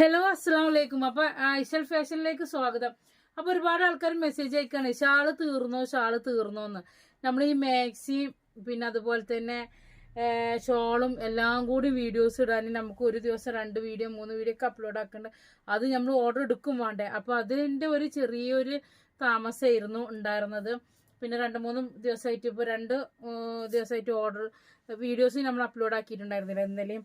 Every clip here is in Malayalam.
ഹലോ അസ്സാം വലൈക്കും അപ്പൊ ഐഷൽ ഫാഷനിലേക്ക് സ്വാഗതം. അപ്പൊ ഒരുപാട് ആൾക്കാർ മെസ്സേജ് അയക്കാണ്. ഷാൾ തീർന്നോ ഷാൾ തീർന്നോ എന്ന്. നമ്മൾ ഈ മാക്സി പിന്നെ അതുപോലെ തന്നെ ഷോളും എല്ലാം കൂടി വീഡിയോസ് ഇടാൻ നമുക്ക് ഒരു ദിവസം രണ്ട് വീഡിയോ മൂന്ന് വീഡിയോ ഒക്കെ അപ്ലോഡ് ആക്കേണ്ട. അത് നമ്മൾ ഓർഡർ എടുക്കും വേണ്ടേ. അപ്പൊ അതിന്റെ ഒരു ചെറിയൊരു താമസമായിരുന്നു ഉണ്ടായിരുന്നത്. പിന്നെ രണ്ട് മൂന്ന് ദിവസമായിട്ട് ഇപ്പോൾ രണ്ട് ദിവസമായിട്ട് ഓർഡർ വീഡിയോസ് നമ്മൾ അപ്ലോഡ് ആക്കിയിട്ടുണ്ടായിരുന്നില്ല.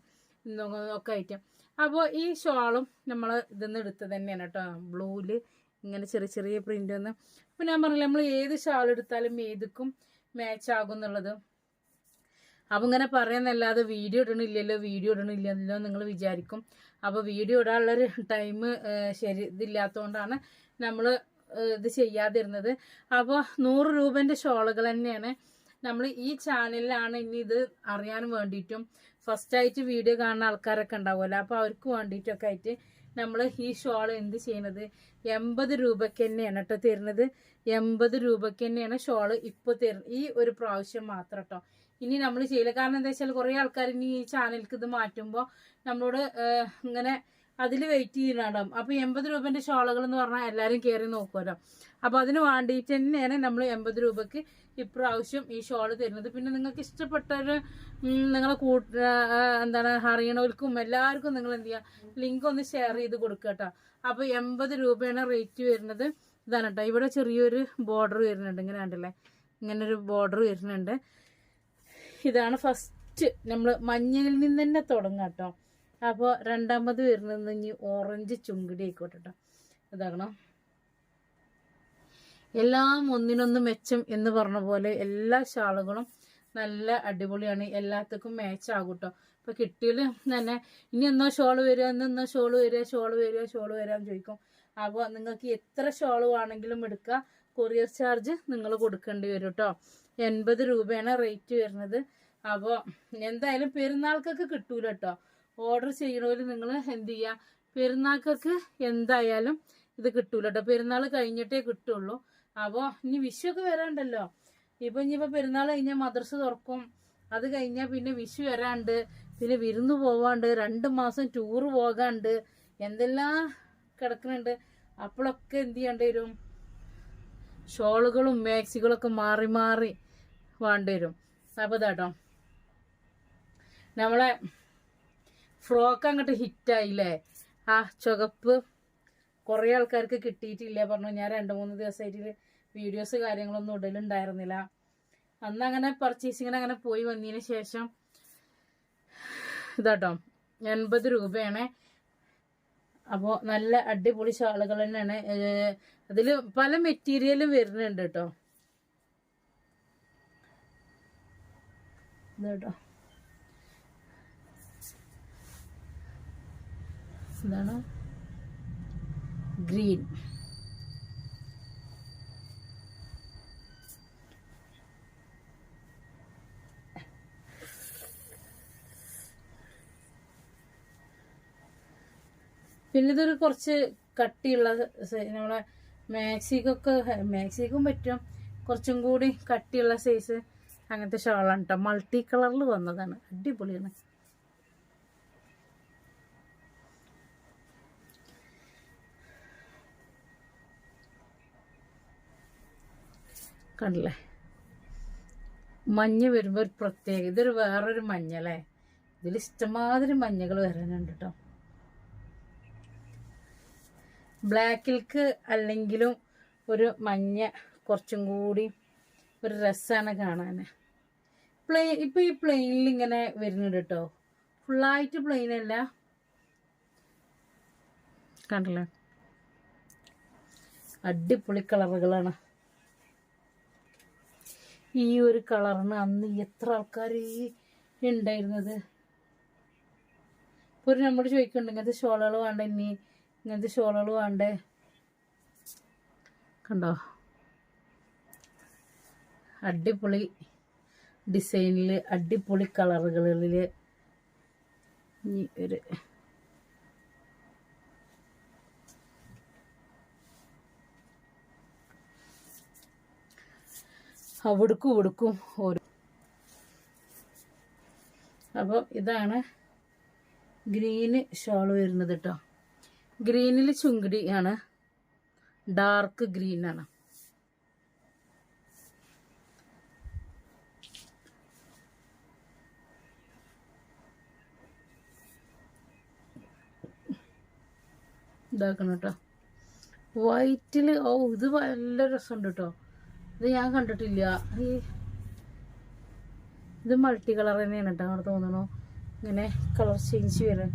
ഇന്നും ഒക്കെ ആയിട്ട്. അപ്പോൾ ഈ ഷോളും നമ്മൾ ഇതെന്ന് എടുത്ത് തന്നെയാണ് കേട്ടോ. ബ്ലൂവിൽ ഇങ്ങനെ ചെറിയ ചെറിയ പ്രിന്റ് ഒന്ന് അപ്പോൾ ഞാൻ പറഞ്ഞില്ല നമ്മൾ ഏത് ഷാൾ എടുത്താലും ഏതുക്കും മാച്ച് ആകും എന്നുള്ളത് അപ്പം ഇങ്ങനെ പറയുന്നല്ലാതെ വീഡിയോ ഇടണില്ലല്ലോ വീഡിയോ ഇടണില്ലല്ലോ നിങ്ങൾ വിചാരിക്കും. അപ്പോൾ വീഡിയോ ഇടാനുള്ളൊരു ടൈം ശരി ഇതില്ലാത്തതുകൊണ്ടാണ് നമ്മൾ ഇത് ചെയ്യാതിരുന്നത്. അപ്പോൾ നൂറ് രൂപന്റെ ഷോളുകൾ തന്നെയാണ് നമ്മൾ ഈ ചാനലിലാണ് ഇനി ഇത് അറിയാൻ വേണ്ടിയിട്ടും ഫസ്റ്റ് ആയിട്ട് വീഡിയോ കാണുന്ന ആൾക്കാരൊക്കെ ഉണ്ടാവുമല്ലോ. അപ്പോൾ അവർക്ക് വേണ്ടിയിട്ടൊക്കെ ആയിട്ട് നമ്മൾ ഈ ഷോൾ എന്ത് ചെയ്യണത്? എൺപത് രൂപയ്ക്ക് തന്നെയാണ് കേട്ടോ തരുന്നത്. എൺപത് രൂപയ്ക്ക് തന്നെയാണ് ഷോൾ ഇപ്പോൾ തരുന്നത്. ഈ ഒരു പ്രാവശ്യം മാത്രം കേട്ടോ. ഇനി നമ്മൾ ചെയ്യില്ല കാരണം എന്താ വെച്ചാൽ കുറേ ആൾക്കാർ ഇനി ഈ ചാനലിക്ക് ഇത് മാറ്റുമ്പോൾ നമ്മളോട് ഇങ്ങനെ അതിൽ വെയിറ്റ് ചെയ്യുന്നുണ്ടാവും അപ്പോൾ എൺപത് രൂപന്റെ ഷോളുകൾ എന്ന് പറഞ്ഞാൽ എല്ലാവരും കയറി നോക്കുമല്ലോ അപ്പോൾ അതിന് വേണ്ടിയിട്ട് തന്നെയാണ് നമ്മൾ എൺപത് രൂപയ്ക്ക് ഇപ്രാവശ്യം ഈ ഷോൾ തരുന്നത്. പിന്നെ നിങ്ങൾക്ക് ഇഷ്ടപ്പെട്ടൊരു ഉം, നിങ്ങളെ കൂട്ട എന്താണ് അറിയണവർക്കും എല്ലാവർക്കും നിങ്ങൾ എന്ത് ചെയ്യുക ലിങ്ക് ഒന്ന് ഷെയർ ചെയ്ത് കൊടുക്കുക കേട്ടോ. അപ്പോൾ എൺപത് രൂപയാണ് റേറ്റ് വരുന്നത്. ഇതാണ് കേട്ടോ ഇവിടെ ചെറിയൊരു ബോർഡർ വരുന്നുണ്ട്. ഇങ്ങനെ കണ്ടില്ലേ? ഇങ്ങനെ ഒരു ബോർഡർ വരുന്നുണ്ട്. ഇതാണ് ഫസ്റ്റ് നമ്മൾ മഞ്ഞളിൽ നിന്ന് തന്നെ തുടങ്ങാം കേട്ടോ അപ്പോൾ രണ്ടാമത് വരുന്നത് ഇനി ഓറഞ്ച് ചുങ്കിടി ആയിക്കോട്ടെ കേട്ടോ ഇതാകണം. എല്ലാം ഒന്നിനൊന്ന് മെച്ചം എന്ന് പറഞ്ഞ പോലെ എല്ലാ ഷാളുകളും നല്ല അടിപൊളിയാണ്. എല്ലാത്തക്കും മാച്ച് ആകും കേട്ടോ ഇപ്പൊ തന്നെ ഇനി എന്നോ ഷോൾ വരിക എന്നോ ഷോൾ വരിക ഷോൾ വരിക ഷോൾ വരാമെന്ന് ചോദിക്കും. അപ്പോൾ നിങ്ങൾക്ക് എത്ര ഷോൾ വേണമെങ്കിലും എടുക്കുക. കൊറിയർ ചാർജ് നിങ്ങൾ കൊടുക്കേണ്ടി വരും കേട്ടോ എൺപത് രൂപയാണ് റേറ്റ് വരുന്നത്. അപ്പോൾ എന്തായാലും പെരുന്നാൾക്കൊക്കെ കിട്ടൂല കേട്ടോ ഓർഡർ ചെയ്യണവര് നിങ്ങൾ എന്ത് ചെയ്യുക പെരുന്നാൾക്കൊക്കെ എന്തായാലും ഇത് കിട്ടൂല കേട്ടോ പെരുന്നാൾ കഴിഞ്ഞിട്ടേ കിട്ടുള്ളൂ. അപ്പോൾ ഇനി വിഷുവൊക്കെ വരാണ്ടല്ലോ. ഇപ്പം ഇനിയിപ്പോൾ പെരുന്നാൾ കഴിഞ്ഞാൽ മദ്രസ തുറക്കും. അത് കഴിഞ്ഞാൽ പിന്നെ വിഷു വരാണ്ട്. പിന്നെ വിരുന്ന് പോവാണ്ട്. രണ്ട് മാസം ടൂറ് പോകാണ്ട്. എന്തെല്ലാം കിടക്കുന്നുണ്ട് അപ്പോഴൊക്കെ എന്ത് ചെയ്യേണ്ടി വരും? ഷോളുകളും മാക്സികളൊക്കെ മാറി മാറി വേണ്ടി വരും. അപ്പോൾ നമ്മളെ ഫ്രോക്ക് അങ്ങോട്ട് ഹിറ്റായില്ലേ? ആ ചുവപ്പ്. കുറേ ആൾക്കാർക്ക് കിട്ടിയിട്ടില്ല. പറഞ്ഞു ഞാൻ രണ്ട് മൂന്ന് ദിവസമായിട്ട് വീഡിയോസ് കാര്യങ്ങളൊന്നും ഇടലുണ്ടായിരുന്നില്ല. അന്ന് അങ്ങനെ പർച്ചേസിങ്ങിന് അങ്ങനെ പോയി വന്നതിന് ശേഷം ഇതാട്ടോ എൺപത് രൂപയാണ്. അപ്പോൾ നല്ല അടിപൊളി ഷാളുകൾ തന്നെയാണ്. അതിൽ പല മെറ്റീരിയലും വരുന്നുണ്ട് കേട്ടോ. ഇതാട്ടോ. ഇതാണ് ഗ്രീൻ പിന്നെ ഇതൊരു കുറച്ച് കട്ടിയുള്ള നമ്മളെ മാക്സിക്കൊക്കെ മാക്സിക്കും പറ്റും. കുറച്ചും കൂടി കട്ടിയുള്ള സൈസ് അങ്ങനത്തെ ഷോളാണ് കേട്ടോ മൾട്ടി കളറിൽ വന്നതാണ്. അടിപൊളിയാണ്. കണ്ടില്ലേ? മഞ്ഞ് വരുമ്പോൾ ഒരു പ്രത്യേക ഇതൊരു വേറൊരു മഞ്ഞല്ലേ? ഇതിൽ ഇഷ്ടമാതിരി മഞ്ഞകൾ വരാനുണ്ട് കേട്ടോ ബ്ലാക്കിൽക്ക് അല്ലെങ്കിലും ഒരു മഞ്ഞ കുറച്ചും കൂടി ഒരു രസമാണ് കാണാൻ പ്ലെയിൻ ഇപ്പം ഈ പ്ലെയിനിൽ ഇങ്ങനെ വരുന്നുണ്ട് കേട്ടോ ഫുള്ളായിട്ട് പ്ലെയിൻ അല്ല. കണ്ടില്ലേ? അടിപൊളി കളറുകളാണ്. ഈ ഒരു കളറിന് അന്ന് എത്ര ആൾക്കാർ ഈ ഉണ്ടായിരുന്നത്? ഇപ്പോൾ ഒരു നമ്മൾ ചോദിക്കുന്നുണ്ട് ഇങ്ങനത്തെ ഷോളുകൾ വേണ്ട ഇനി? ഇങ്ങനത്തെ ഷോളുകൾ വേണ്ടേ? കണ്ടോ? അടിപൊളി ഡിസൈനിൽ അടിപൊളി കളറുകളിൽ ഇനി ഒരു അവിടുക്കും ഇവിടുക്കും ഓരോ. അപ്പോൾ ഇതാണ് ഗ്രീന് ഷോൾ വരുന്നത് കേട്ടോ. ഗ്രീനിൽ ചുങ്കിടി ആണ്. ഡാർക്ക് ഗ്രീൻ ആണ്. ഇതാക്കണം കേട്ടോ. വൈറ്റിൽ ഓ ഇത് നല്ല രസമുണ്ട് കേട്ടോ. ഇത് ഞാൻ കണ്ടിട്ടില്ല. ഈ ഇത് മൾട്ടി കളർ തന്നെയാണ് കേട്ടോ അവിടെ തോന്നണു. ഇങ്ങനെ കളർ ചേഞ്ച് വരും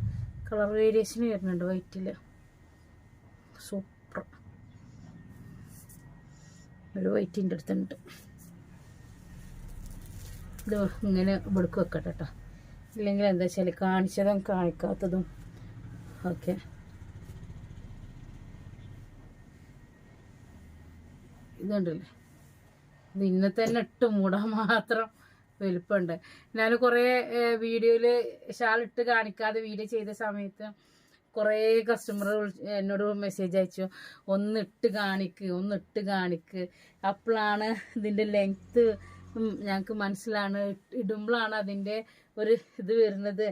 കളർ വേരിയേഷൻ വരുന്നുണ്ട് വൈറ്റിൽ സൂപ്പർ ഒരു വൈറ്റിന്റെ അടുത്തുണ്ട്. ഇത് ഇങ്ങനെ ഇവിടേക്ക് വെക്കട്ടെ കേട്ടോ. ഇല്ലെങ്കിൽ എന്താ വെച്ചാൽ കാണിച്ചതും കാണിക്കാത്തതും ഓക്കെ ഇതുണ്ടല്ലേ? ഇന്നെ തന്നെ ഇട്ട് മൂടാൻ മാത്രം വലുപ്പമുണ്ട്. ഞാൻ കുറേ വീഡിയോയിൽ ഇട്ട് കാണിക്കാതെ വീഡിയോ ചെയ്ത സമയത്ത് കുറേ കസ്റ്റമർ എന്നോട് മെസ്സേജ് അയച്ചു. ഒന്ന് ഇട്ട് കാണിക്ക് ഒന്ന് ഇട്ട് കാണിക്ക്. അപ്പോഴാണ് ഇതിന്റെ ലെങ്ത്ത് ഞങ്ങൾക്ക് മനസ്സിലാണ്. ഇടുമ്പോഴാണ് അതിന്റെ ഒരു ഇത് വരുന്നത്.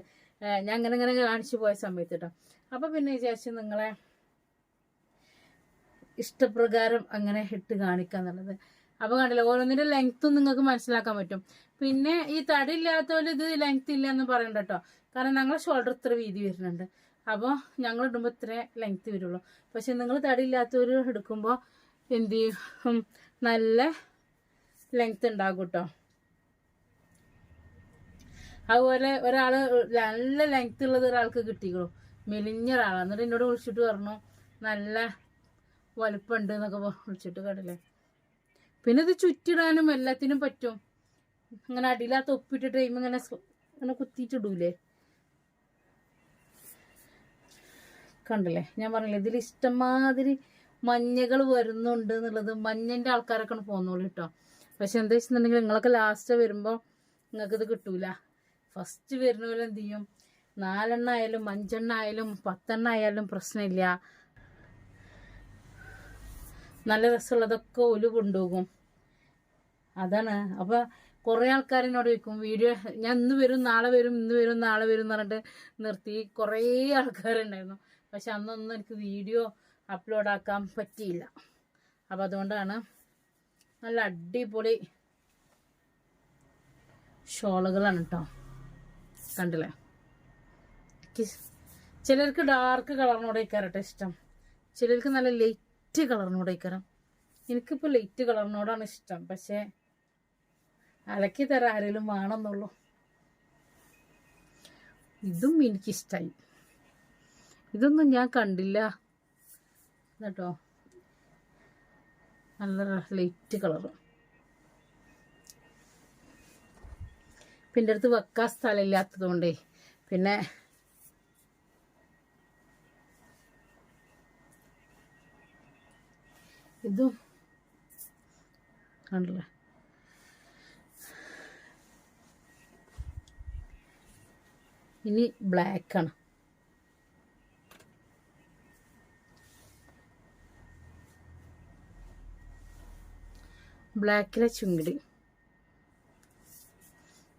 ഞാൻ അങ്ങനെ അങ്ങനെ കാണിച്ചു പോയ സമയത്ത് കേട്ടോ അപ്പോൾ പിന്നെ വിചാരിച്ചു നിങ്ങളെ ഇഷ്ടപ്രകാരം അങ്ങനെ ഇട്ട് കാണിക്കുക എന്നുള്ളത് അപ്പോൾ കണ്ടില്ല ഓരോന്നിന്റെ ലെങ്ത് നിങ്ങൾക്ക് മനസ്സിലാക്കാൻ പറ്റും. പിന്നെ ഈ തടി ഇല്ലാത്തവര് ഇത് ലെങ്ത് ഇല്ല എന്ന് പറയണ്ട കേട്ടോ കാരണം ഞങ്ങളെ ഷോൾഡർ ഇത്ര വീതി വരുന്നുണ്ട്. അപ്പോൾ ഞങ്ങൾ ഇടുമ്പോൾ ഇത്ര ലെങ്ത് വരുള്ളൂ. പക്ഷെ നിങ്ങൾ തടി ഇല്ലാത്തവർ എടുക്കുമ്പോൾ എന്ത് ചെയ്യും? നല്ല ലെങ്ത് ഉണ്ടാകും കേട്ടോ അതുപോലെ ഒരാൾ നല്ല ലെങ്ത് ഉള്ളത് ഒരാൾക്ക് കിട്ടിക്കണു മെലിഞ്ഞ ഒരാളാണ് എന്നിട്ട് എന്നോട് വിളിച്ചിട്ട് പറഞ്ഞു നല്ല വലുപ്പമുണ്ട് എന്നൊക്കെ വിളിച്ചിട്ട് കണ്ടില്ലേ പിന്നെ ഇത് ചുറ്റിടാനും എല്ലാത്തിനും പറ്റും. അങ്ങനെ അടിയിലാ ഒപ്പിട്ടിട്ട് കഴിയുമ്പോൾ ഇങ്ങനെ ഇങ്ങനെ കുത്തിയിട്ടിടൂലേ കണ്ടില്ലേ? ഞാൻ പറഞ്ഞില്ലേ ഇതിൽ ഇഷ്ടംമാതിരി മഞ്ഞകൾ വരുന്നുണ്ട് എന്നുള്ളത് മഞ്ഞന്റെ ആൾക്കാരൊക്കെ പോകുന്നുള്ളൂ കേട്ടോ. പക്ഷെ എന്താ വെച്ചിട്ടുണ്ടെങ്കിൽ നിങ്ങളൊക്കെ ലാസ്റ്റ് വരുമ്പോൾ നിങ്ങൾക്ക് ഇത് കിട്ടൂല. ഫസ്റ്റ് വരുന്ന പോലെ എന്ത് ചെയ്യും? നാലെണ്ണ ആയാലും അഞ്ചെണ്ണ ആയാലും പത്തെണ്ണ ആയാലും പ്രശ്നമില്ല. നല്ല രസമുള്ളതൊക്കെ ഒലു കൊണ്ടുപോകും. അതാണ്. അപ്പോൾ കുറേ ആൾക്കാർ എന്നോട് ചോദിക്കും വീഡിയോ ഞാൻ ഇന്ന് വരും നാളെ വരും ഇന്ന് വരും നാളെ വരും എന്ന് പറഞ്ഞിട്ട് നിർത്തി. കുറേ ആൾക്കാരുണ്ടായിരുന്നു. പക്ഷെ അന്നൊന്നും എനിക്ക് വീഡിയോ അപ്ലോഡ് ആക്കാൻ പറ്റിയില്ല. അപ്പൊ അതുകൊണ്ടാണ് നല്ല അടിപൊളി ഷോളുകളാണ് കേട്ടോ കണ്ടില്ലേ? ചിലർക്ക് ഡാർക്ക് കളറിനോട് കയറട്ടെ ഇഷ്ടം. ചിലർക്ക് നല്ല ലൈറ്റ് കളറിനോട് കഴിക്കണം എനിക്കിപ്പോൾ ലൈറ്റ് കളറിനോടാണ് ഇഷ്ടം. പക്ഷേ അലക്കി തരാൻ ആരെങ്കിലും വേണമെന്നുള്ളൂ. ഇതും എനിക്കിഷ്ടമായി ഇതൊന്നും ഞാൻ കണ്ടില്ല. കേട്ടോ നല്ല ലൈറ്റ് കളറ് പിന്നെ അടുത്ത് വെക്കാൻ സ്ഥലമില്ലാത്തത് കൊണ്ടേ പിന്നെ ഇതും കണ്ടില്ലേ? ഇനി ബ്ലാക്കാണ് ബ്ലാക്കിലെ ചുങ്കിടി.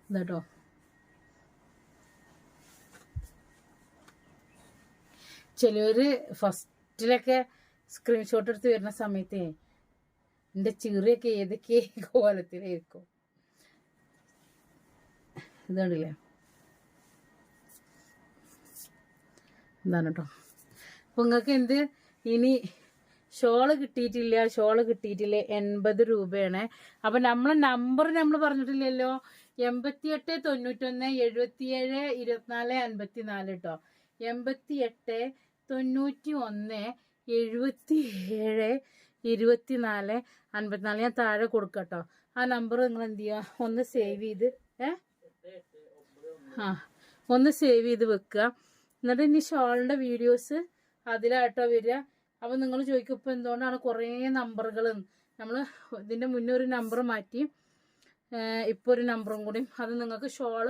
ഇതാട്ടോ. ചിലവര് ഫസ്റ്റിലൊക്കെ സ്ക്രീൻഷോട്ട് എടുത്ത് വരുന്ന സമയത്ത് എന്റെ ചിറിയൊക്കെ ഏതൊക്കെ കോലത്തിലായിരിക്കും. ഇതാണല്ലേ എന്താണ് കേട്ടോ അപ്പം നിങ്ങൾക്ക് എന്ത്? ഇനി ഷോൾ കിട്ടിയിട്ടില്ല ഷോൾ കിട്ടിയിട്ടില്ല എൺപത് രൂപയാണ്. അപ്പം നമ്മളെ നമ്പർ നമ്മൾ പറഞ്ഞിട്ടില്ലല്ലോ? എൺപത്തി എട്ട് തൊണ്ണൂറ്റൊന്ന് എഴുപത്തിയേഴ് ഇരുപത്തിനാല് അൻപത്തി നാല് കേട്ടോ എൺപത്തി എട്ട് തൊണ്ണൂറ്റി ഒന്ന് എഴുപത്തി ഏഴ് ഇരുപത്തി നാല് അൻപത്തിനാല്. ഞാൻ താഴെ കൊടുക്കട്ടോ. ആ നമ്പർ നിങ്ങൾ എന്ത് ചെയ്യുക ഒന്ന് സേവ് ചെയ്ത് ഏ? ആ ഒന്ന് സേവ് ചെയ്ത് വെക്കുക. എന്നിട്ട് ഇനി ഷോളിന്റെ വീഡിയോസ് അതിലായിട്ടോ വരിക. അപ്പോൾ നിങ്ങൾ ചോദിക്കും ഇപ്പോൾ എന്തുകൊണ്ടാണ് കുറേ നമ്പറുകൾ നമ്മൾ ഇതിന്റെ മുന്നേ ഒരു നമ്പർ മാറ്റി ഇപ്പോൾ ഒരു നമ്പറും കൂടി. അത് നിങ്ങൾക്ക് ഷോൾ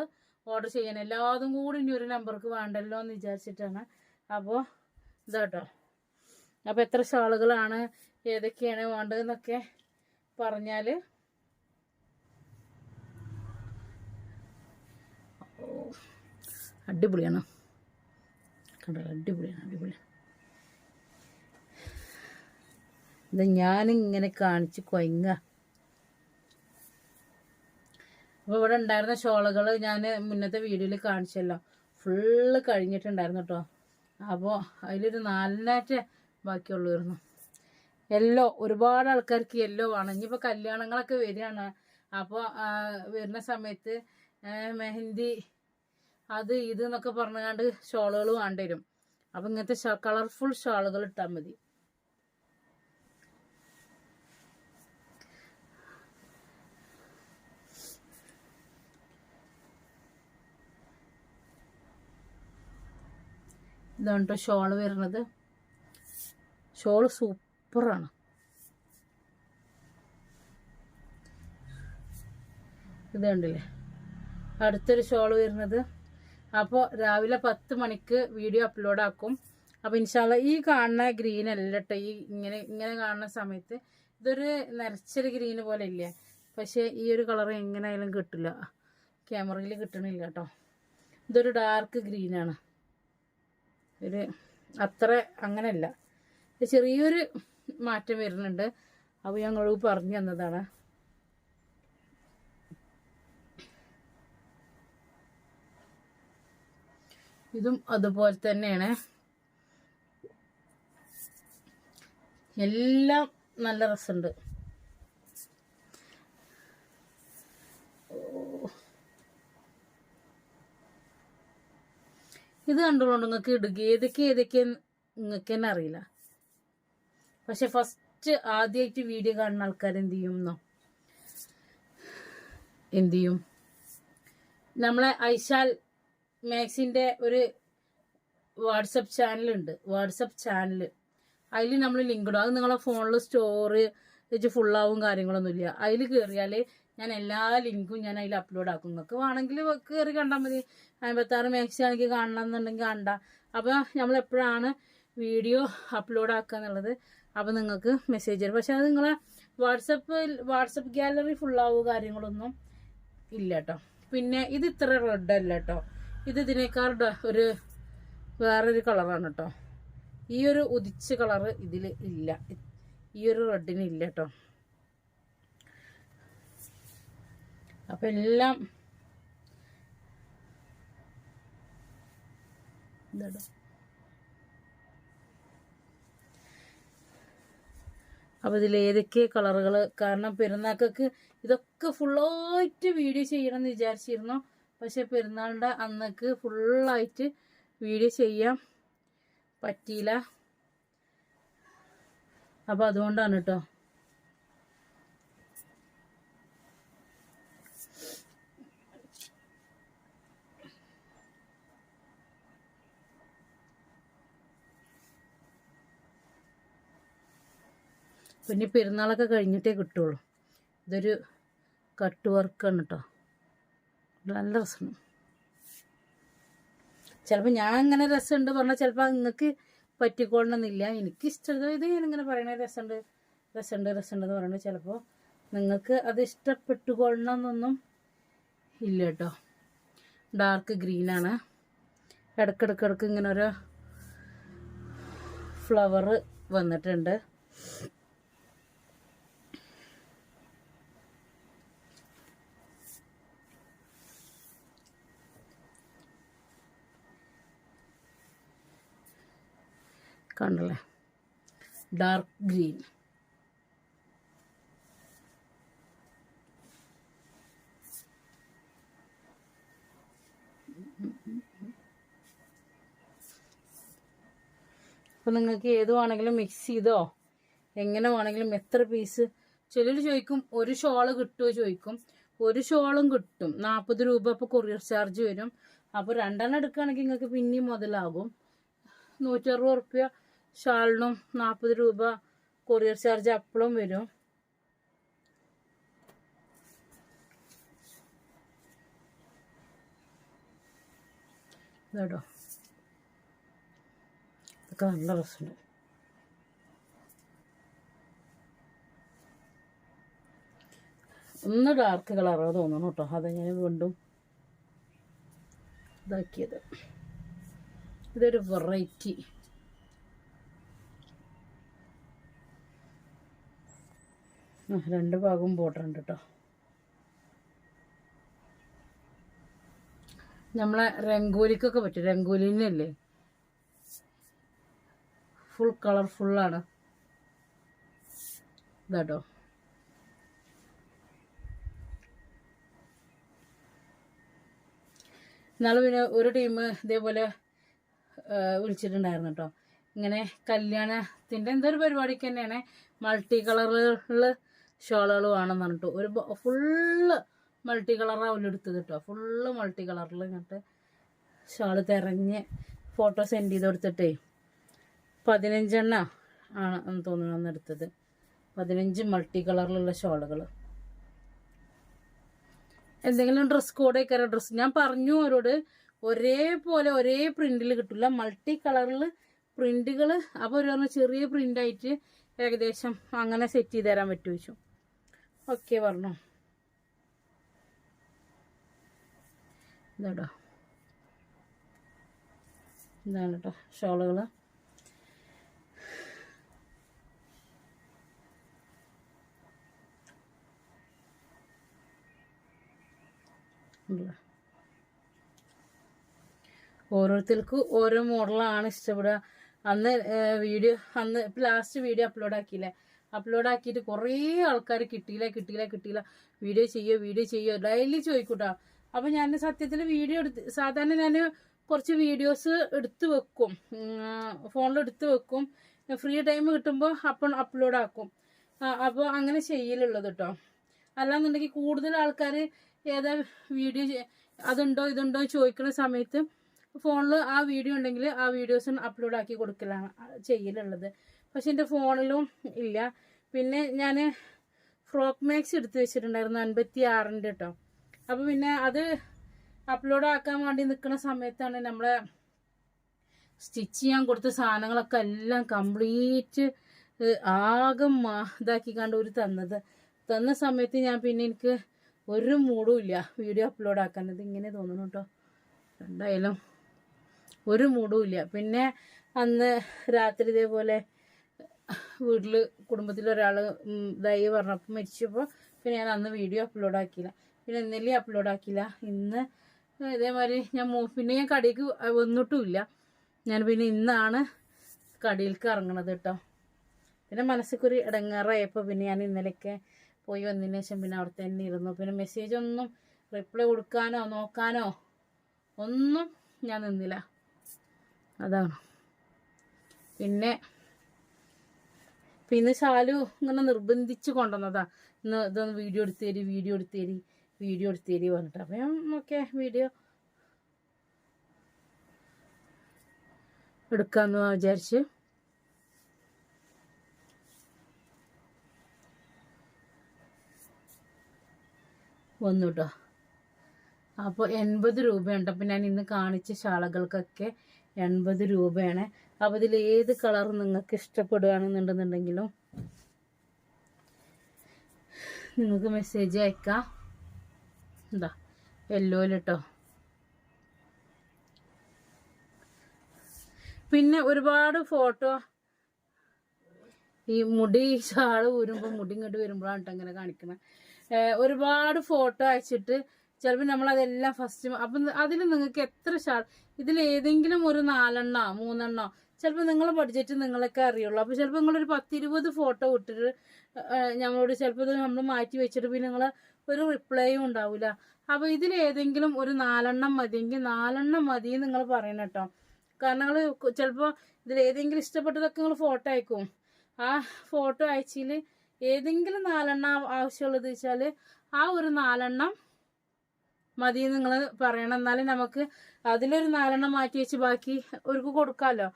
ഓർഡർ ചെയ്യണം എല്ലാതും കൂടി ഇനി ഒരു നമ്പർക്ക് വേണ്ടല്ലോ എന്ന് വിചാരിച്ചിട്ടാണ്. അപ്പോൾ ഇതാട്ടോ. അപ്പോൾ എത്ര ഷാളുകളാണ് ഏതൊക്കെയാണ് വേണ്ടതെന്നൊക്കെ പറഞ്ഞാൽ അടിപൊളിയാണ്. കണ്ടോ അടിപൊളിയാണ് അടിപൊളി. ഇത് ഞാനിങ്ങനെ കാണിച്ച് കൊയങ്ങ. അപ്പോൾ ഇവിടെ ഉണ്ടായിരുന്ന ഷോളുകൾ ഞാൻ മുന്നത്തെ വീഡിയോയിൽ കാണിച്ചല്ലോ. ഫുള്ള് കഴിഞ്ഞിട്ടുണ്ടായിരുന്നു കേട്ടോ അപ്പോൾ അതിലൊരു നാലിനാറ്റ് ബാക്കിയുള്ളായിരുന്നു യെല്ലോ ഒരുപാട് ആൾക്കാർക്ക് യെല്ലോ വേണം. ഇനിയിപ്പോൾ കല്യാണങ്ങളൊക്കെ വരികയാണ്. അപ്പോൾ വരുന്ന സമയത്ത് മെഹന്തി അത് ഇത് എന്നൊക്കെ പറഞ്ഞുകൊണ്ട് ഷോളുകൾ വേണ്ടി വരും. അപ്പം ഇങ്ങനത്തെ കളർഫുൾ ഷാളുകൾ ഇട്ടാൽ മതി. ഇതുകൊണ്ട് ഷോൾ വരുന്നത്. ഷോൾ സൂപ്പറാണ്. ഇത് കണ്ടില്ലേ? അടുത്തൊരു ഷോൾ വരുന്നത്. അപ്പോൾ രാവിലെ പത്ത് മണിക്ക് വീഡിയോ അപ്ലോഡ് ആക്കും അപ്പോൾ ഇൻഷാല്ല ഈ കാണുന്ന ഗ്രീൻ അല്ല കേട്ടോ ഈ ഇങ്ങനെ ഇങ്ങനെ കാണുന്ന സമയത്ത് ഇതൊരു നരച്ചൊരു ഗ്രീന് പോലെ ഇല്ല? പക്ഷേ ഈ ഒരു കളർ എങ്ങനെയായാലും കിട്ടില്ല. ക്യാമറയിൽ കിട്ടണില്ല കേട്ടോ. ഇതൊരു ഡാർക്ക് ഗ്രീനാണ്. ഒരു അത്ര അങ്ങനെയല്ല. ചെറിയൊരു മാറ്റം വരുന്നുണ്ട്. അപ്പോൾ ഞങ്ങളോട് പറഞ്ഞു തന്നതാണ്. ഇതും അതുപോലെ തന്നെയാണ്. എല്ലാം നല്ല രസമുണ്ട്. ഇത് കണ്ടുകൊണ്ട് നിങ്ങൾക്ക് ഇടുക ഏതൊക്കെ ഏതൊക്കെ നിങ്ങൾക്ക് തന്നെ അറിയില്ല. പക്ഷെ ഫസ്റ്റ് ആദ്യമായിട്ട് വീഡിയോ കാണുന്ന ആൾക്കാർ എന്ത് ചെയ്യുമെന്നോ എന്ത് ചെയ്യും? നമ്മളെ ഐശാൽ മാക്സിന്റെ ഒരു വാട്സപ്പ് ചാനലുണ്ട്. വാട്സപ്പ് ചാനൽ അതിൽ നമ്മൾ ലിങ്ക് ഇടും. അത് നിങ്ങളെ ഫോണിൽ സ്റ്റോറ് വെച്ച് ഫുള്ളാവും കാര്യങ്ങളൊന്നുമില്ല അതിൽ കയറിയാൽ ഞാൻ എല്ലാ ലിങ്കും ഞാൻ അതിൽ അപ്ലോഡ് ആക്കും. നിങ്ങൾക്ക് വേണമെങ്കിൽ കയറി കണ്ടാൽ മതി. അമ്പത്താറ് മാക്സി ആണെങ്കിൽ കാണണം എന്നുണ്ടെങ്കിൽ കണ്ട. അപ്പോൾ നമ്മളെപ്പോഴാണ് വീഡിയോ അപ്ലോഡ് ആക്കുക എന്നുള്ളത് അപ്പോൾ നിങ്ങൾക്ക് മെസ്സേജ് തരും പക്ഷെ അത് നിങ്ങളെ വാട്സപ്പ് വാട്സപ്പ് ഗാലറി ഫുള്ളാവുക കാര്യങ്ങളൊന്നും ഇല്ല കേട്ടോ പിന്നെ ഇത് ഇത്ര റെഡ് അല്ല കേട്ടോ ഇത് ഇതിനേക്കാൾ ഒരു വേറൊരു കളറാണ് കേട്ടോ ഈ ഒരു ഉദിച്ച കളറ് ഇതിൽ ഇല്ല. ഈ ഒരു റെഡിന് ഇല്ല കേട്ടോ അപ്പം എല്ലാം ഇതാടോ അപ്പോൾ ഇതിൽ ഏതൊക്കെ കളറുകൾ കാരണം പെരുന്നാക്കൾക്ക് ഇതൊക്കെ ഫുള്ളായിട്ട് വീഡിയോ ചെയ്യണം എന്ന് വിചാരിച്ചിരുന്നു. പക്ഷെ പെരുന്നാളിന്റെ അന്നക്ക് ഫുള്ളായിട്ട് വീഡിയോ ചെയ്യാൻ പറ്റിയില്ല. അപ്പോൾ അതുകൊണ്ടാണ് കേട്ടോ പിന്നെ പെരുന്നാളൊക്കെ കഴിഞ്ഞിട്ടേ കിട്ടുള്ളൂ. ഇതൊരു കട്ട് വർക്കാണ് കേട്ടോ നല്ല രസമാണ് ചിലപ്പോൾ ഞാൻ ഇങ്ങനെ രസമുണ്ട് പറഞ്ഞാൽ ചിലപ്പോൾ നിങ്ങൾക്ക് പറ്റിക്കൊള്ളണമെന്നില്ല എനിക്ക് ഇഷ്ടമുള്ളത് ഇത് ഞാനിങ്ങനെ പറയണ രസമുണ്ട് രസമുണ്ട് രസമുണ്ട് എന്ന് പറയുന്നത് ചിലപ്പോൾ നിങ്ങൾക്ക് അത് ഇഷ്ടപ്പെട്ടുകൊള്ളണമെന്നൊന്നും ഇല്ല കേട്ടോ ഡാർക്ക് ഗ്രീനാണ് ഇടക്കിടക്കിടക്ക് ഇങ്ങനെ ഒരു ഫ്ലവർ വന്നിട്ടുണ്ട്. കണ്ടല്ലേ? ഡാർക്ക് ഗ്രീൻ അപ്പം നിങ്ങൾക്ക് ഏത് വേണമെങ്കിലും മിക്സ് ചെയ്തോ? എങ്ങനെ വേണമെങ്കിലും എത്ര പീസ് ചിലർ ചോദിക്കും ഒരു ഷോൾ കിട്ടുമോ ചോദിക്കും. ഒരു ഷോളും കിട്ടും. നാൽപ്പത് രൂപ അപ്പോൾ കൊറിയർ ചാർജ് വരും. അപ്പോൾ രണ്ടെണ്ണം എടുക്കുകയാണെങ്കിൽ നിങ്ങൾക്ക് പിന്നെയും മുതലാകും. നൂറ്ററുപത് റുപ്യ ഷാളിനും നാൽപ്പത് രൂപ കൊറിയർ ചാർജ് അപ്പളും വരും. ഇതാടോ ഇതൊക്കെ നല്ല രസമുണ്ട്. ഒന്ന് ഡാർക്ക് കളറാണ് തോന്നണം കേട്ടോ. അത് ഞാൻ വീണ്ടും ഇതാക്കിയത്. ഇതൊരു വെറൈറ്റി രണ്ട് ഭാഗവും ബോർഡർ ഉണ്ട് കേട്ടോ നമ്മളെ രംഗോലിക്കൊക്കെ പറ്റും. രംഗോലിനല്ലേ ഫുൾ കളർഫുള്ളാണ് ഇതാട്ടോ എന്നാലും പിന്നെ ഒരു ടീം ഇതേപോലെ വിളിച്ചിട്ടുണ്ടായിരുന്നു കേട്ടോ ഇങ്ങനെ കല്യാണത്തിന്റെ എന്തൊരു പരിപാടിക്ക് തന്നെയാണ് മൾട്ടി കളറുകളിൽ ഷോളുകൾ വേണമെന്ന് പറഞ്ഞിട്ട് ഒരു ഫുള്ള് മൾട്ടി കളറാണ് എടുത്തത് കേട്ടോ ഫുള്ള് മൾട്ടി കളറിൽ ഇങ്ങോട്ട് ഷോൾ തിരഞ്ഞ് ഫോട്ടോ സെൻഡ് ചെയ്ത് കൊടുത്തിട്ടേ പതിനഞ്ചെണ്ണ ആണ് എന്ന് തോന്നുന്നു അന്ന് എടുത്തത്. പതിനഞ്ച് മൾട്ടി കളറിലുള്ള ഷോളുകൾ എന്തെങ്കിലും ഡ്രസ് കോഡ് കോഡൊക്കെ ഡ്രസ് ഞാൻ പറഞ്ഞു അവരോട് ഒരേപോലെ ഒരേ പ്രിന്റിൽ കിട്ടില്ല മൾട്ടി കളറിൽ പ്രിന്റുകൾ അപ്പോൾ ഒരു ചെറിയ പ്രിന്റ് ആയിട്ട് ഏകദേശം അങ്ങനെ സെറ്റ് ചെയ്ത് തരാൻ പറ്റുമോ ചോദിച്ചു. ഓക്കെ പറഞ്ഞു ഇതാടോ ഇതാണ് കേട്ടോ ഷോളുകൾ ഓരോരുത്തർക്കും ഓരോ മോഡലാണ് ഇഷ്ടപ്പെടുക. അന്ന് വീഡിയോ അന്ന് ലാസ്റ്റ് വീഡിയോ അപ്ലോഡ് ആക്കിയില്ലേ? അപ്ലോഡ് ആക്കിയിട്ട് കുറേ ആൾക്കാർ കിട്ടിയില്ല കിട്ടിയില്ല കിട്ടിയില്ല. വീഡിയോ ചെയ്യോ വീഡിയോ ചെയ്യോ. ഡെയിലി ചോദിക്കൂട്ടോ. അപ്പൊ ഞാൻ സത്യത്തിൽ വീഡിയോ എടുത്ത് സാധാരണ ഞാൻ കുറച്ച് വീഡിയോസ് എടുത്തു വെക്കും. ഫോണിൽ എടുത്തു വെക്കും. ഫ്രീ ടൈം കിട്ടുമ്പോൾ അപ്പം അപ്ലോഡ് ആക്കും അപ്പോൾ അങ്ങനെ ചെയ്യലുള്ളത് കേട്ടോ അല്ലാന്നുണ്ടെങ്കിൽ കൂടുതൽ ആൾക്കാർ ഏതാ വീഡിയോ അതുണ്ടോ ഇതുണ്ടോ ചോദിക്കുന്ന സമയത്ത് ഫോണിൽ ആ വീഡിയോ ഉണ്ടെങ്കിൽ ആ വീഡിയോസ് അപ്ലോഡ് ആക്കി കൊടുക്കലാണ് ചെയ്യലുള്ളത്. പക്ഷെ എന്റെ ഫോണിലും ഇല്ല. പിന്നെ ഞാൻ ഫ്രോക്ക് മാക്സ് എടുത്ത് വെച്ചിട്ടുണ്ടായിരുന്നു അൻപത്തി ആറിന്റെ കേട്ടോ അപ്പോൾ പിന്നെ അത് അപ്ലോഡ് ആക്കാൻ വേണ്ടി നിൽക്കുന്ന സമയത്താണ് നമ്മളെ സ്റ്റിച്ച് ചെയ്യാൻ കൊടുത്ത സാധനങ്ങളൊക്കെ എല്ലാം കംപ്ലീറ്റ് ആകെ ഇതാക്കി കണ്ട് ഒരു തന്നത്. തന്ന സമയത്ത് ഞാൻ പിന്നെ എനിക്ക് ഒരു മൂടും ഇല്ല വീഡിയോ അപ്ലോഡ് ആക്കാൻ. ഇങ്ങനെ തോന്നുന്നു കേട്ടോ എന്തായാലും ഒരു മൂടും ഇല്ല. പിന്നെ അന്ന് രാത്രി ഇതേപോലെ വീട്ടിൽ കുടുംബത്തിൽ ഒരാൾ ഇതായി പറഞ്ഞപ്പോൾ മരിച്ചപ്പോൾ പിന്നെ ഞാൻ അന്ന് വീഡിയോ അപ്ലോഡ് ആക്കിയില്ല. പിന്നെ ഇന്നലെ അപ്ലോഡ് ആക്കിയില്ല. ഇന്ന് ഇതേമാതിരി ഞാൻ പിന്നെ ഞാൻ കടയിലേക്ക് വന്നിട്ടുമില്ല. ഞാൻ പിന്നെ ഇന്നാണ് കടയിലേക്ക് ഇറങ്ങണത് കേട്ടോ പിന്നെ മനസ്സിക്കൊരു ഇടങ്ങാറായപ്പോൾ പിന്നെ ഞാൻ ഇന്നലെയൊക്കെ പോയി വന്നതിന് ശേഷം പിന്നെ അവിടെ തന്നെ ഇരുന്നു. പിന്നെ മെസ്സേജ് ഒന്നും റിപ്ലൈ കൊടുക്കാനോ നോക്കാനോ ഒന്നും ഞാൻ നിന്നില്ല. അതാണ്. പിന്നെ പിന്നെ ശാലു ഇങ്ങനെ നിർബന്ധിച്ച് കൊണ്ടുവന്നതാ. ഇന്ന് ഇതൊന്ന് വീഡിയോ എടുത്തേരി വീഡിയോ എടുത്തേരി വീഡിയോ എടുത്തേരി പറഞ്ഞിട്ട്. അപ്പം ഓക്കെ വീഡിയോ എടുക്കാമെന്ന് വിചാരിച്ച്. വന്നു കേട്ടോ അപ്പോൾ എൺപത് രൂപയുണ്ട്. അപ്പം ഞാൻ ഇന്ന് കാണിച്ച ഷാളകൾക്കൊക്കെ എൺപത് രൂപയാണ്. അപ്പോൾ ഇതിൽ ഏത് കളർ നിങ്ങൾക്ക് ഇഷ്ടപ്പെടുകയാണെന്നുണ്ടെന്നുണ്ടെങ്കിലും നിങ്ങൾക്ക് മെസ്സേജ് അയക്കാം. എന്താ യെല്ലോയിലിട്ടോ പിന്നെ ഒരുപാട് ഫോട്ടോ ഈ മുടി ചാൾ ഊരുമ്പോൾ മുടി ഇങ്ങോട്ട് വരുമ്പോഴാണ് കേട്ടോ ഇങ്ങനെ കാണിക്കുന്നത് ഒരുപാട് ഫോട്ടോ അയച്ചിട്ട് ചിലപ്പോൾ നമ്മൾ അതെല്ലാം ഫസ്റ്റ് അപ്പം അതിൽ നിങ്ങൾക്ക് എത്ര ഷാൾ ഇതിൽ ഏതെങ്കിലും ഒരു നാലെണ്ണോ മൂന്നെണ്ണോ. ചിലപ്പോൾ നിങ്ങൾ ബഡ്ജറ്റ് നിങ്ങളൊക്കെ അറിയുള്ളൂ. അപ്പോൾ ചിലപ്പോൾ നിങ്ങളൊരു പത്തിരുപത് ഫോട്ടോ ഇട്ടിട്ട് ഞങ്ങളോട് ചിലപ്പോൾ ഇത് നമ്മൾ മാറ്റി വെച്ചിട്ട് പിന്നെ നിങ്ങൾ ഒരു റിപ്ലൈയും ഉണ്ടാവില്ല അപ്പോൾ ഇതിൽ ഏതെങ്കിലും ഒരു നാലെണ്ണം മതിയെങ്കിൽ നാലെണ്ണം മതി എന്ന് നിങ്ങൾ പറയണം കേട്ടോ. കാരണം നിങ്ങൾ ചിലപ്പോൾ ഇതിൽ ഏതെങ്കിലും ഇഷ്ടപ്പെട്ടതൊക്കെ നിങ്ങൾ ഫോട്ടോ അയക്കും. ആ ഫോട്ടോ അയച്ചതിൽ ഏതെങ്കിലും നാലെണ്ണം ആവശ്യമുള്ളത് വെച്ചാൽ ആ ഒരു നാലെണ്ണം മതി നിങ്ങൾ പറയണം. എന്നാലും നമുക്ക് അതിലൊരു നാലെണ്ണം മാറ്റി വെച്ച് ബാക്കി ഒരു കൊടുക്കാമല്ലോ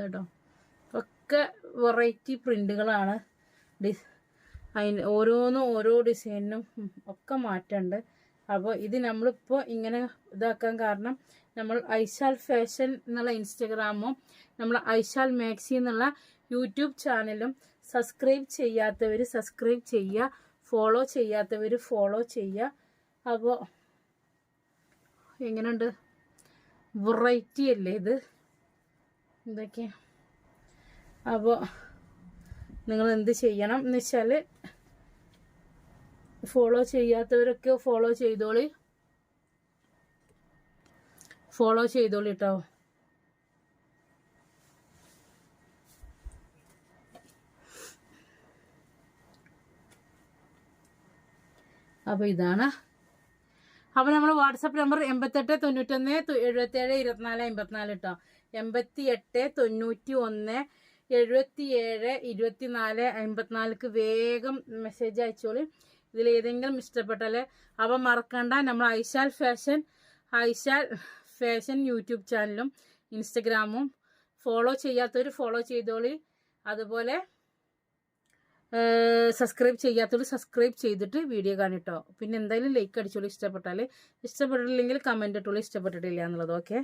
ഇതോ ഒക്കെ വെറൈറ്റി പ്രിന്റുകളാണ് ഡിസ് അതിന് ഓരോന്നും ഓരോ ഡിസൈനിനും ഉം, ഒക്കെ മാറ്റമുണ്ട് അപ്പോൾ ഇത് നമ്മളിപ്പോൾ ഇങ്ങനെ ഇതാക്കാൻ കാരണം നമ്മൾ ഐശാൽ ഫാഷൻ എന്നുള്ള ഇൻസ്റ്റഗ്രാമും നമ്മൾ ഐശാൽ മാക്സി എന്നുള്ള യൂട്യൂബ് ചാനലും സബ്സ്ക്രൈബ് ചെയ്യാത്തവർ സബ്സ്ക്രൈബ് ചെയ്യുക ഫോളോ ചെയ്യാത്തവർ ഫോളോ ചെയ്യുക. അപ്പോൾ എങ്ങനെയുണ്ട്? വെറൈറ്റി അല്ലേ ഇത്? എന്തൊക്കെ? അപ്പോൾ നിങ്ങൾ എന്ത് ചെയ്യണം എന്ന് വെച്ചാൽ ഫോളോ ചെയ്യാത്തവരൊക്കെ ഫോളോ ചെയ്തോളി. ഫോളോ ചെയ്തോളി കേട്ടോ അപ്പോൾ ഇതാണ്. അപ്പോൾ നമ്മൾ വാട്സപ്പ് നമ്പർ എൺപത്തെട്ട് തൊണ്ണൂറ്റൊന്ന് എഴുപത്തേഴ് ഇരുപത്തിനാല് അമ്പത്തിനാല് കേട്ടോ എൺപത്തി എട്ട് തൊണ്ണൂറ്റി ഒന്ന് എഴുപത്തിയേഴ് ഇരുപത്തിനാല് അമ്പത്തിനാലിക്ക് വേഗം മെസ്സേജ് അയച്ചോളൂ. ഇതിൽ ഏതെങ്കിലും ഇഷ്ടപ്പെട്ടാൽ അപ്പം മറക്കണ്ട. നമ്മൾ Aishal fashion Aishal fashion YouTube ചാനലും ഇൻസ്റ്റഗ്രാമും ഫോളോ ചെയ്യാത്തവർ ഫോളോ ചെയ്തോളി. അതുപോലെ സബ്സ്ക്രൈബ് ചെയ്യാത്തവർ സബ്സ്ക്രൈബ് ചെയ്തിട്ട് വീഡിയോ കാണിട്ടോ. പിന്നെ എന്തായാലും ലൈക്ക് അടിച്ചോളൂ ഇഷ്ടപ്പെട്ടാൽ ഇഷ്ടപ്പെട്ടില്ലെങ്കിൽ കമന്റ് ഇട്ടോളൂ ഇഷ്ടപ്പെട്ടിട്ടില്ല എന്നുള്ളത് ഓക്കെ